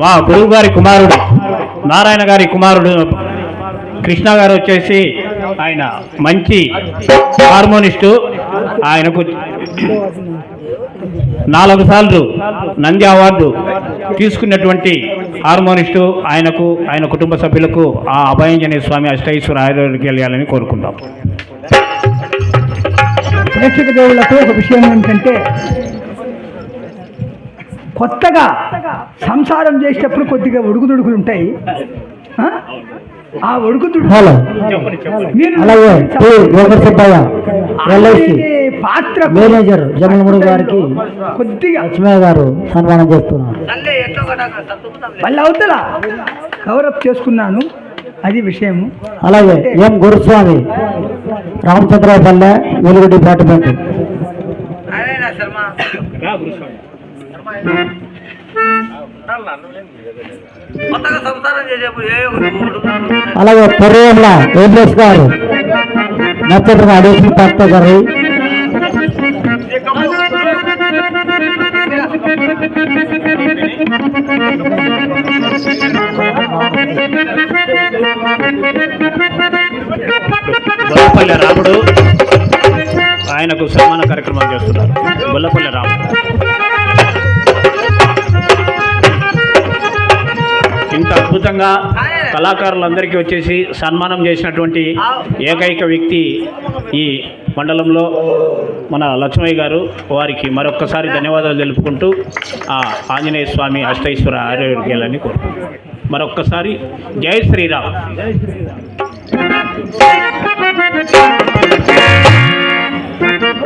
మా గురువు గారి కుమారుడు నారాయణ గారి కుమారుడు కృష్ణ గారు వచ్చేసి ఆయన మంచి హార్మోనిస్టు. ఆయనకు నాలుగు సార్లు నంది అవార్డు తీసుకున్నటువంటి హార్మోనిస్టు ఆయనకు ఆయన కుటుంబ సభ్యులకు ఆ అభయంజనేయ స్వామి అష్టైశ్వర ఆరోగ్యాలని కోరుకుందాం. ప్రేక్షక దేవులకు ఒక విషయం ఏమిటంటే కొత్తగా సంసారం చేసేటప్పుడు కొద్దిగా ఒడుగుదొడుకులు ఉంటాయి. ఆ? ఎల్ఐసి పాత్ర మేనేజర్ జమలముడు గారికి కొద్దిగా లక్ష్మయ్య గారు సన్మానం చేస్తున్నారు. మళ్ళీ అవుతలా కవరప్ చేసుకున్నాను. అది విషయము. అలాగే ఎం గురుస్వామి రామచంద్రపల్లె వెలుగు డిపార్ట్మెంట్. అలాగే పొర్రేళ్ళ ఏబ్రెస్ గారు నక్షత్రం అడిషనల్ పాత్ర గారు గొల్లపల్లి రాముడు ఆయనకు సన్మాన కార్యక్రమాలు చేస్తున్నారు. గొల్లపల్లి రాముడు. అద్భుతంగా కళాకారులందరికీ వచ్చేసి సన్మానం చేసినటువంటి ఏకైక వ్యక్తి ఈ మండలంలో మన లక్ష్మయ్య గారు. వారికి మరొక్కసారి ధన్యవాదాలు తెలుపుకుంటూ ఆ ఆంజనేయ స్వామి అష్టైశ్వర ఆరోగ్యాలని కోరుకుంటున్నాను మరొక్కసారి జై శ్రీరామ్.